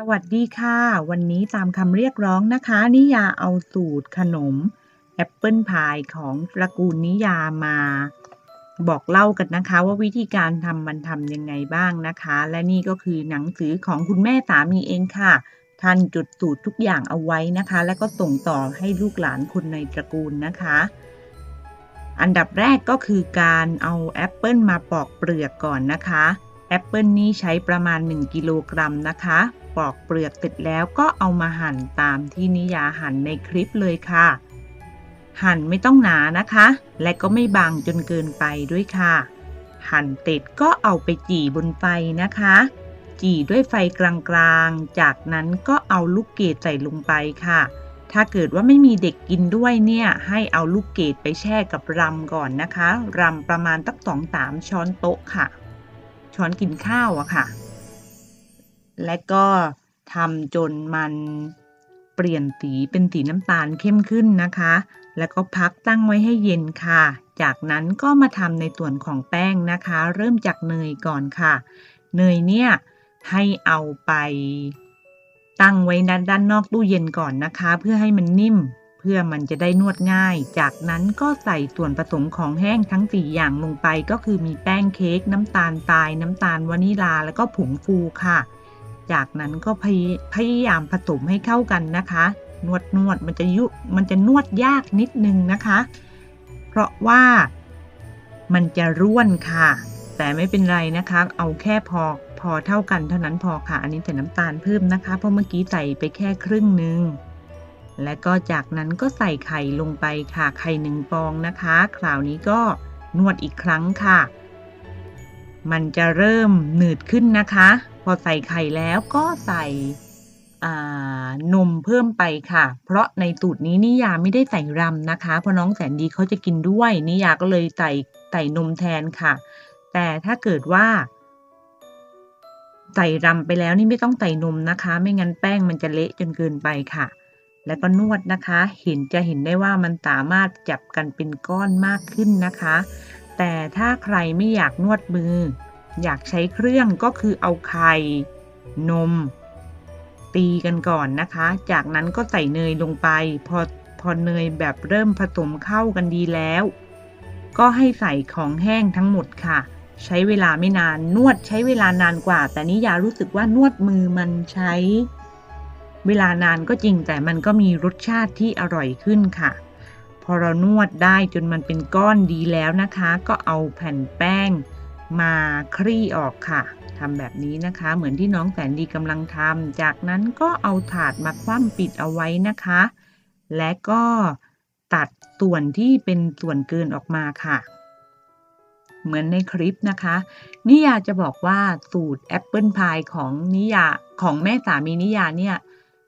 สวัสดีค่ะ วันนี้ตามคำเรียกร้องนะคะ นิยาเอาสูตรขนมแอปเปิลพายของตระกูลนิยามา บอกเล่ากันนะคะ ว่าวิธีการทำมันทำยังไงบ้างนะคะ และนี่ก็คือหนังสือของคุณแม่สามีเองค่ะ ท่านจดสูตรทุกอย่างเอาไว้นะคะ และก็ส่งต่อให้ลูกหลานคนในตระกูลนะคะ อันดับแรกก็คือการเอาแอปเปิลมาปอกเปลือกก่อนนะคะแอปเปิลนี่ใช้ประมาณ 1 กิโลกรัมนะคะ ปอกเปลือกเสร็จแล้วก็เอามาหั่นตามที่นิยาหั่นในคลิปเลยค่ะ หั่นไม่ต้องหนานะคะ และก็ไม่บางจนเกินไปด้วยค่ะ หั่นเสร็จก็เอาไปจี่บนไฟนะคะ จี่ด้วยไฟกลางๆ จากนั้นก็เอาลูกเกดใส่ลงไปค่ะ ถ้าเกิดว่าไม่มีเด็กกินด้วยเนี่ย ให้เอาลูกเกดไปแช่กับรำก่อนนะคะรำประมาณตั้งสองสามช้อนโต๊ะค่ะ ช้อนกินข้าวอะค่ะ และก็ทำจนมันเปลี่ยนสีเป็นสีน้ำตาลเข้มขึ้นนะคะ แล้วก็พักตั้งไว้ให้เย็นค่ะ จากนั้นก็มาทำในส่วนของแป้งนะคะ เริ่มจากเนยก่อนค่ะ เนยเนี่ยให้เอาไปตั้งไว้ด้านด้านนอกตู้เย็นก่อนนะคะ เพื่อให้มันนิ่ม เพื่อมันจะได้นวดง่าย จากนั้นก็ใส่ส่วนผสมของแห้งทั้ง 4 อย่างลงไป ก็คือมีแป้งเค้กน้ำตาลทรายน้ำตาลวานิลาแล้วก็ผงฟูค่ะ จากนั้นก็พยพยายามผสมให้เข้ากันนะคะ นวดนวดมันจะยุมันจะนวดยากนิดนึงนะคะ เพราะว่ามันจะร่วนค่ะ แต่ไม่เป็นไรนะคะ เอาแค่พอพอเท่ากันเท่านั้นพอค่ะ อันนี้แต่น้ำตาลเพิ่มนะคะ เพราะเมื่อกี้ใส่ไปแค่ครึ่งหนึ่งและก็จากนั้นก็ใส่ไข่ลงไปค่ะ ไข่หนึ่งฟองนะคะ คราวนี้ก็นวดอีกครั้งค่ะ มันจะเริ่มหนืดขึ้นนะคะ พอใส่ไข่แล้วก็ใส่นมเพิ่มไปค่ะ เพราะในสูตรนี้นิยาไม่ได้ใส่รำนะคะ เพราะน้องแสนดีเขาจะกินด้วย นิยาก็เลยใส่ใส่นมแทนค่ะ แต่ถ้าเกิดว่า ใส่รำไปแล้วนี่ไม่ต้องใส่นมนะคะ ไม่งั้นแป้งมันจะเละจนเกินไปค่ะ แล้วก็นวดนะคะ เห็นจะเห็นได้ว่ามันสามารถจับกันเป็นก้อนมากขึ้นนะคะ แต่ถ้าใครไม่อยากนวดมือ อยากใช้เครื่องก็คือเอาไข่นม ตีกันก่อนนะคะ จากนั้นก็ใส่เนยลงไป พอพอเนยแบบเริ่มผสมเข้ากันดีแล้ว ก็ให้ใส่ของแห้งทั้งหมดค่ะ ใช้เวลาไม่นานนวดใช้เวลานานกว่า แต่นิยารู้สึกว่านวดมือมันใช้ เวลานานก็จริงแต่มันก็มีรสชาติที่อร่อยขึ้นค่ะพอเรานวดได้จนมันเป็นก้อนดีแล้วนะคะ ก็เอาแผ่นแป้ง มาคลี่ออกค่ะทำแบบนี้นะคะ เหมือนที่น้องแสนดีกำลังทำจากนั้นก็เอาถาดมาคว่ำปิดเอาไว้นะคะ และก็ตัดส่วนที่เป็นส่วนเกินออกมาค่ะ เหมือนในคลิปนะคะ นิยาจะบอกว่าสูตรแอปเปิลพายของนิยาของแม่สามีนิยาเนี่ย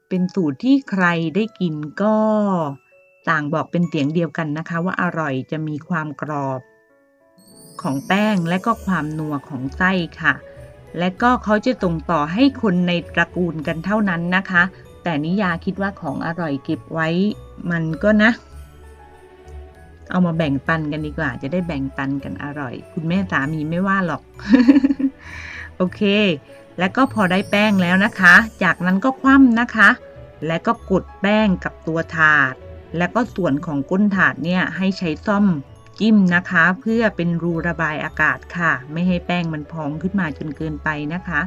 เป็นสูตรที่ใครได้กินก็ต่างบอกเป็นเสียงเดียวกันนะคะ ว่าอร่อยจะมีความกรอบ ของแป้งและก็ความนัวของไส้ค่ะ และก็เขาจะส่งต่อให้คนในตระกูลกันเท่านั้นนะคะ แต่นิยาคิดว่าของอร่อยเก็บไว้มันก็นะ เอามาแบ่งปันกันดีกว่า จะได้แบ่งปันกันอร่อย คุณแม่สามีไม่ว่าหรอก โอเค แล้วก็พอได้แป้งแล้วนะคะ จากนั้นก็คว่ำนะคะ และก็กดแป้งกับตัวถาด และก็ส่วนของก้นถาดเนี่ยให้ใช้ซ่อม จิ้มนะคะ เพื่อเป็นรูระบายอากาศค่ะ ไม่ให้แป้งมันพองขึ้นมาจนเกินไปนะคะ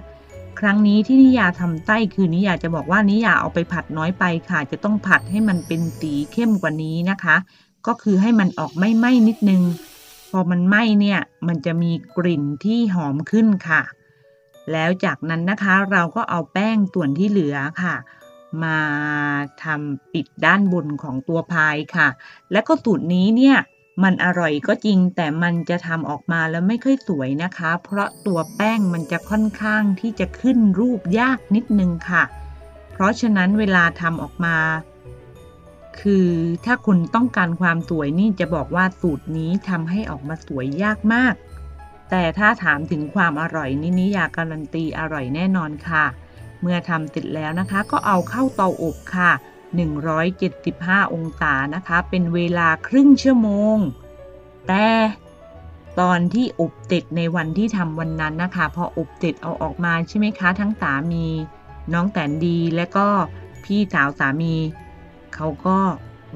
ครั้งนี้ที่นิยาทำไส้คือนิยาจะบอกว่านิยาเอาไปผัดน้อยไปค่ะ จะต้องผัดให้มันเป็นสีเข้มกว่านี้นะคะ ก็คือให้มันออกไม่ไหม้นิดนึง พอมันไหม้เนี่ยมันจะมีกลิ่นที่หอมขึ้นค่ะ แล้วจากนั้นนะคะเราก็เอาแป้งส่วนที่เหลือค่ะมาทำปิดด้านบนของตัวพายค่ะ และก็สูตรนี้เนี่ย มันอร่อยก็จริงแต่มันจะทำออกมาแล้วไม่ค่อยสวยนะคะ เพราะตัวแป้งมันจะค่อนข้างที่จะขึ้นรูปยากนิดนึงค่ะ เพราะฉะนั้นเวลาทำออกมา คือถ้าคุณต้องการความสวยนี่จะบอกว่าสูตรนี้ทำให้ออกมาสวยยากมาก แต่ถ้าถามถึงความอร่อยนี่นิยาการันตีอร่อยแน่นอนค่ะ เมื่อทำเสร็จแล้วนะคะ ก็เอาเข้าเตาอบค่ะ 175 องศานะคะ เป็นเวลาครึ่งชั่วโมง แต่ตอนที่อบเสร็จในวันที่ทำวันนั้นนะคะ พออบเสร็จเอาออกมาใช่ไหมคะ ทั้งสามีน้องแตนดีและก็พี่สาวสามี เขาก็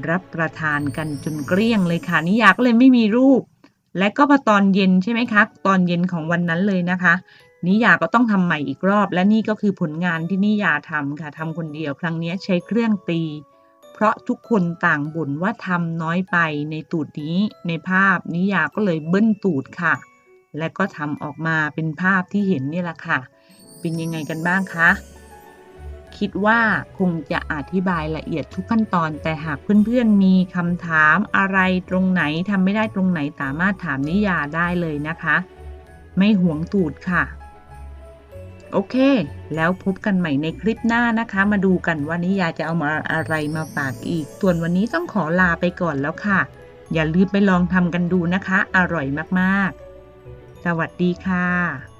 รับประทานกันจนเกลี้ยงเลยค่ะนิยาก็เลยไม่มีรูป และก็พอตอนเย็นใช่ไหมคะ ตอนเย็นของวันนั้นเลยนะคะ นิยาก็ต้องทำใหม่อีกรอบ และนี่ก็คือผลงานที่นิยาทำค่ะทำคนเดียว ครั้งนี้ใช้เครื่องตี เพราะทุกคนต่างบ่นว่าทำน้อยไปในตูดนี้ ในภาพนิยาก็เลยเบิ้ลตูดค่ะ และก็ทำออกมาเป็นภาพที่เห็นนี่แหละค่ะ เป็นยังไงกันบ้างคะคิดว่าคงจะอธิบายละเอียดทุกขั้นตอน แต่หากเพื่อนๆมีคำถามอะไรตรงไหนทำไม่ได้ตรงไหนสามารถถามนิยาได้เลยนะคะ ไม่หวงตูดค่ะ โอเค แล้วพบกันใหม่ในคลิปหน้านะคะ มาดูกันว่านิยาจะเอามาอะไรมาฝากอีก ส่วนวันนี้ต้องขอลาไปก่อนแล้วค่ะ อย่าลืมไปลองทำกันดูนะคะ อร่อยมากๆ สวัสดีค่ะ